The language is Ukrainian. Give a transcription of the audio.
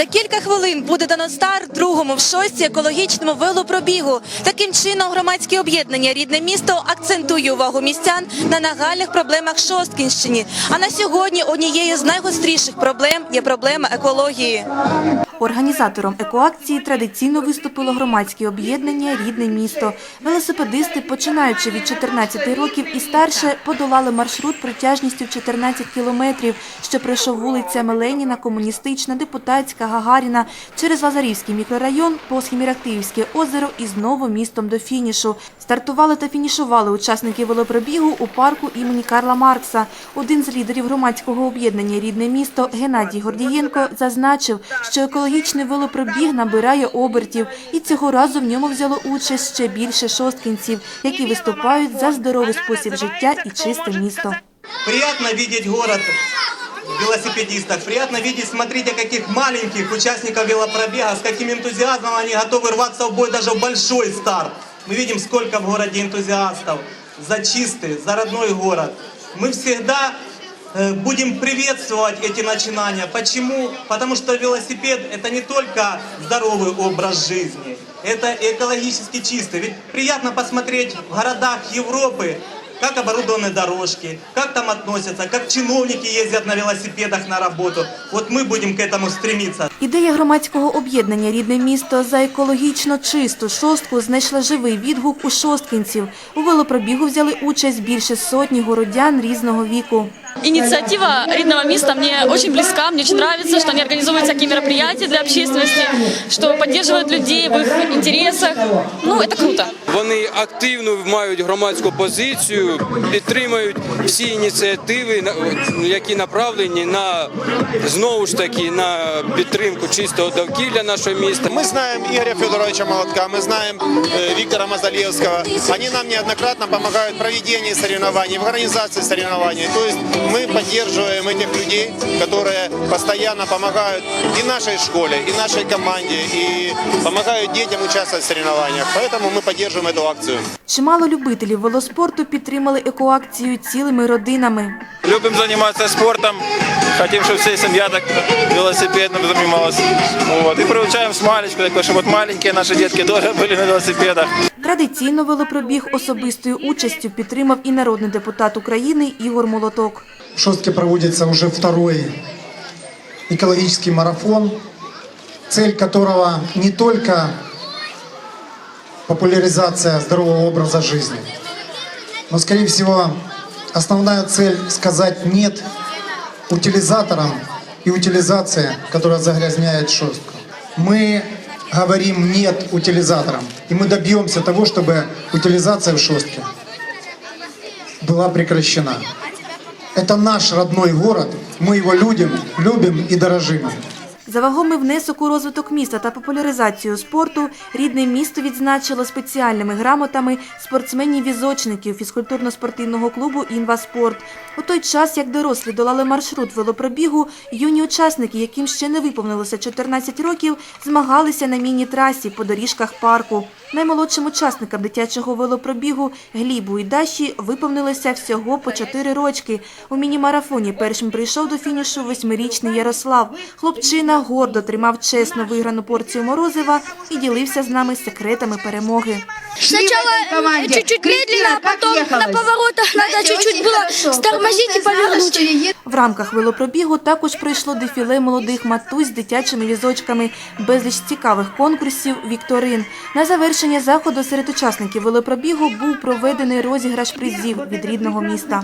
За кілька хвилин буде дано старт другому в шості екологічному велопробігу. Таким чином громадське об'єднання Рідне місто акцентує увагу містян на нагальних проблемах Шосткінщині. А на сьогодні однією з найгостріших проблем є проблема екології. Організатором екоакції традиційно виступило громадське об'єднання Рідне місто. Велосипедисти, починаючи від 14 років і старше, подолали маршрут протяжністю 14 кілометрів, що пройшов вулицями Леніна, Комуністична, Депутатська, Гагаріна, через Лазарівський мікрорайон, Посхімірактиївське озеро і знову містом до фінішу. Стартували та фінішували учасники велопробігу у парку імені Карла Маркса. Один з лідерів громадського об'єднання Рідне місто Геннадій Гордієнко зазначив, що екологічний велопробіг набирає обертів, і цього разу в ньому взяло участь ще більше шосткінців, які виступають за здоровий спосіб життя і чисте місто. Приятно видеть город велосипедистов, приятно видеть, смотрите, каких маленьких участников велопробега, с каким энтузиазмом они готовы рваться в бой даже в большой старт. Мы видим, сколько в городе энтузиастов за чистый, за родной город. Мы всегда э, будем приветствовать эти начинания. Почему? Потому что велосипед это не только здоровый образ жизни, это экологически чистый. Ведь приятно посмотреть в городах Европы, как оборудованы дорожки, как там относятся, как чиновники ездят на велосипедах на работу. Вот мы будем к этому стремиться. Ідея громадського об'єднання Рідне місто за екологічно чисту шостку знайшла живий відгук у шосткінців. У велопробігу взяли участь більше сотні городян різного віку. Инициатива Ридного места мне очень близка, мне очень нравится, что они организовывают всякие мероприятия для общественности, что поддерживают людей в их интересах. Ну, это круто. Вони активно мають громадську позицію, підтримують всі ініціативи, на- які направлені на знову ж таки на підтримку чистого довкілля нашого міста. Мы знаем Игоря Федоровича Молотка, мы знаем э, Виктора Мазалевского. Они нам неоднократно помогают в проведении соревнований, в организации соревнований. То есть мы поддерживаем этих людей, которые постоянно помогают и нашей школе, и нашей команде, и помогают детям участвовать в соревнованиях. Поэтому мы поддерживаем эту акцию. Чимало любителів велоспорту підтримали екоакцію цілими родинами. Любим заниматься спортом, хотим, чтобы вся семья так велосипедом занималась. Вот. И приучаем с малечку, такой, чтобы вот маленькие наши детки тоже были на велосипедах. Традиційно велопробіг особистою участю підтримав і народний депутат України Ігор Молоток. В Шостке проводится уже второй экологический марафон, цель которого не только популяризация здорового образа жизни, но, скорее всего, основная цель сказать «нет» утилизаторам и утилизации, которая загрязняет шостку. Мы говорим «нет» утилизаторам, и мы добьемся того, чтобы утилизация в шостке была прекращена. Это наш родной город, мы его любим, любим и дорожим. За вагомий внесок у розвиток міста та популяризацію спорту рідне місто відзначило спеціальними грамотами спортсменів-візочників фізкультурно-спортивного клубу «Інваспорт». У той час, як дорослі долали маршрут велопробігу, юні учасники, яким ще не виповнилося 14 років, змагалися на міні-трасі по доріжках парку. Наймолодшим учасникам дитячого велопробігу Глібу і Даші виповнилося всього по 4 рочки. У міні-марафоні першим прийшов до фінішу восьмирічний Ярослав. Хлопчина гордо тримав чесно виграну порцію морозива і ділився з нами секретами перемоги. Сначала чуть-чуть медленно, потом на поворотах надо чуть-чуть было стормозить и повернуть. В рамках велопробігу також пройшло дефіле молодих матусь з дитячими візочками, безліч цікавих конкурсів, вікторин. На завершення заходу серед учасників велопробігу був проведений розіграш призів від рідного міста.